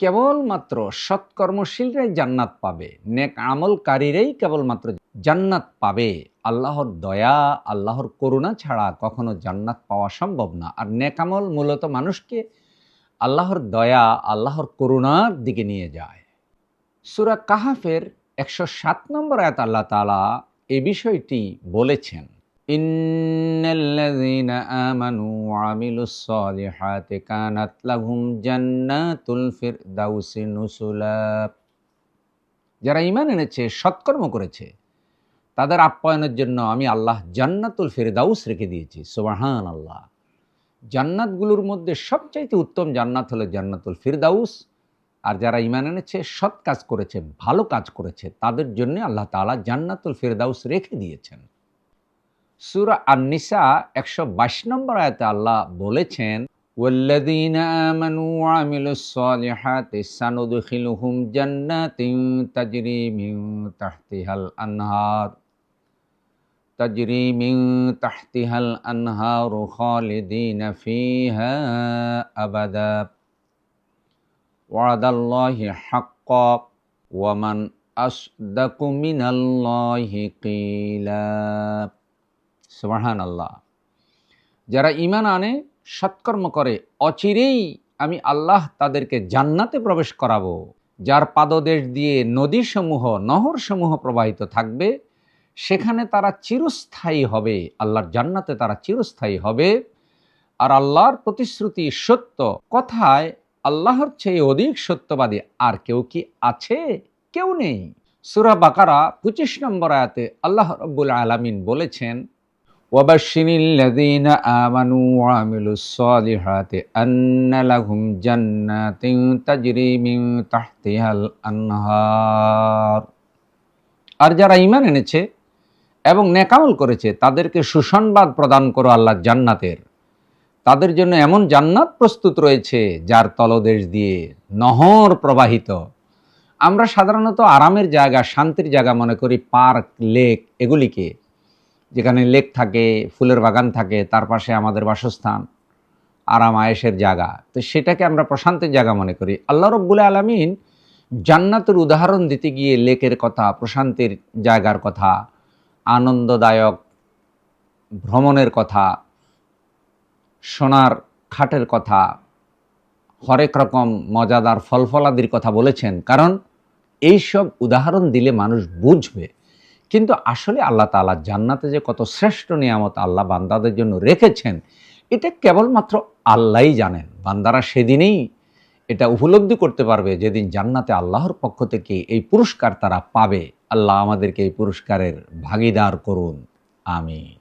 কেবলমাত্র সৎকর্মশীলরাই জান্নাত পাবে, নেক আমলকারীরাই কেবলমাত্র জান্নাত পাবে। আল্লাহর দয়া, আল্লাহর করুণা ছাড়া কখনো জান্নাত পাওয়া সম্ভব না। আর নেক আমল মূলত মানুষকে আল্লাহর দয়া, আল্লাহর করুণার দিকে নিয়ে যায়। সুরা কাহাফের একশো সাত নম্বর আয়াত আল্লাহ তালা এ বিষয়টি বলেছেন ইন্নাল্লাযীনা আমানু ওয়া আমিলুস সালিহাতি কানাত লাহুম জান্নাতুল ফিরদাউসি নুসুলা যারা ঈমান এনেছে, সৎকর্ম করেছে, তাদের আপ্যায়নের জন্য আমি আল্লাহ জান্নাতুল ফিরদাউস রেখে দিয়েছি সুবহান আল্লাহ জান্নাতগুলোর মধ্যে সবচাইতে উত্তম জান্নাত হলো জান্নাতুল ফিরদাউস। আর যারা ইমান এনেছে, সৎ কাজ করেছে, ভালো কাজ করেছে, তাদের জন্য আল্লাহ তাআলা জান্নাতুল ফিরদাউস রেখে দিয়েছেন। সুরা আন-নিসা একশো বাইশ নম্বর আয়াতে আল্লাহ বলেছেন والذين آمنوا وعملوا الصالحات سندخلهم جنات تجري من تحتها الأنهار تجري من تحتها الأنهار خالدين فيها أبدا وعد الله حقا ومن أصدق من الله قيلا সুবাহান আল্লাহ যারা ইমান আনে, সৎকর্ম করে, অচিরেই আমি আল্লাহ তাদেরকে জান্নাতে প্রবেশ করাবো। যার পাদদেশ দিয়ে নদীসমূহ, নহরসমূহ প্রবাহিত থাকবে, সেখানে তারা চিরস্থায়ী হবে, আল্লাহর জান্নাতে তারা চিরস্থায়ী হবে। আর আল্লাহর প্রতিশ্রুতি সত্য কথায়, আল্লাহর চেয়ে অধিক সত্যবাদী আর কেউ কি আছে? কেউ নেই। সুরা বাকারা পঁচিশ নম্বর আয়াতে আল্লাহ রব্বুল আলামিন বলেছেন وبشر الذين آمنوا وعملوا الصالحات أن لهم جنات تجري من تحتها الأنهار আর যারা ঈমান এনেছে এবং নেকামল করেছে তাদেরকে সুসংবাদ প্রদান করো আল্লাহ জান্নাতের তাদের জন্য এমন জান্নাত প্রস্তুত রয়েছে যার তলদেশ দিয়ে নহর প্রবাহিত আমরা সাধারণত আরামের জায়গা শান্তির জায়গা মনে করি পার্ক লেক এগুলিকে যেখানে লেক থাকে, ফুলের বাগান থাকে, তার পাশে আমাদের বাসস্থান, আরাম, আয়েসের জায়গা। তো সেটাকে আমরা প্রশান্তের জায়গা মনে করি। আল্লাহ রব্বুল আলমিন জান্নাতের উদাহরণ দিতে গিয়ে লেকের কথা, প্রশান্তির জায়গার কথা, আনন্দদায়ক ভ্রমণের কথা, সোনার খাটের কথা, হরেক রকম মজাদার ফলফলাদির কথা বলেছেন। কারণ এইসব উদাহরণ দিলে মানুষ বুঝবে। কিন্তু আসলে আল্লাহ তালা জান্নাতে যে কত শ্রেষ্ঠ নিয়ামত আল্লাহ বান্দাদের জন্য রেখেছেন, এটা কেবলমাত্র আল্লাহই জানেন। বান্দারা সেদিনেই এটা উপলব্ধি করতে পারবে যেদিন জান্নাতে আল্লাহর পক্ষ থেকে এই পুরস্কার তারা পাবে। আল্লাহ আমাদেরকে এই পুরস্কারের ভাগিদার করুন। আমিন।